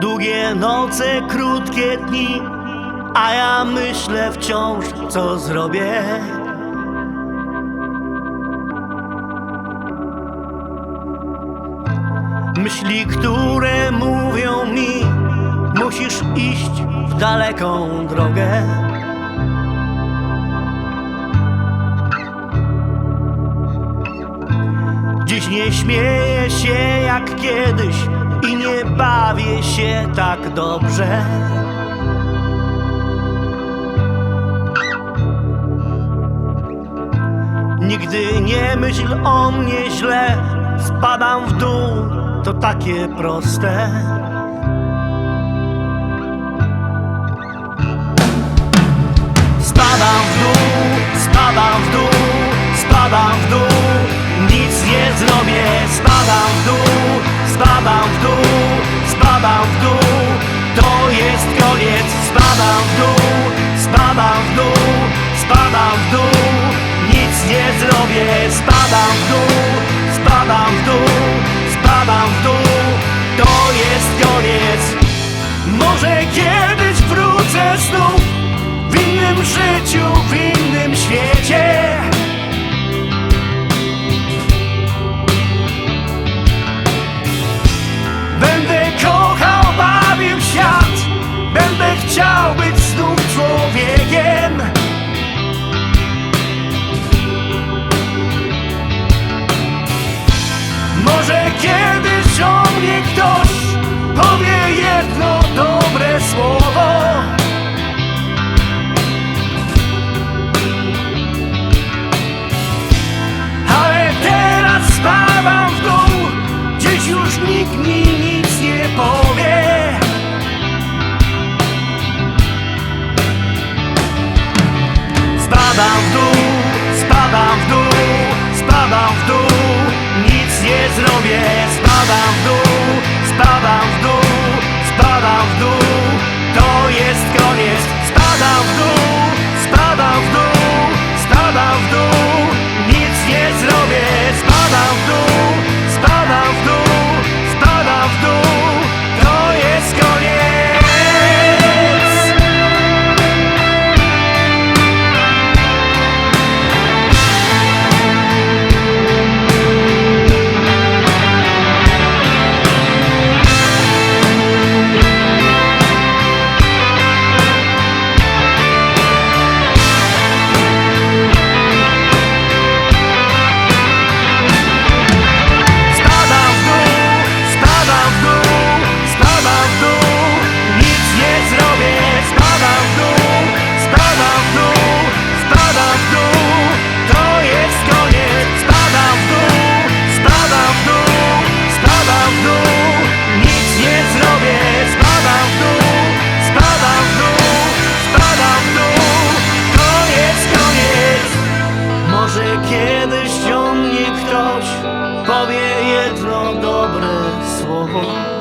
Długie noce, krótkie dni, a ja myślę wciąż, co zrobię. Myśli, które mówią mi, musisz iść w daleką drogę. Dziś nie śmieję się jak kiedyś i nie bawię się tak dobrze. Nigdy nie myśl o mnie źle, spadam w dół, to takie proste. Spadam w dół, spadam w dół, spadam w dół, nic nie zrobię. Spadam w dół, spadam w dół, spadam w dół, to jest koniec. Może kiedyś wrócę znów w innym życiu, w innym świecie. Jedno dobre słowo. Ale teraz spadam w dół, gdzieś już nikt mi nic nie powie. Spadam w dół, 好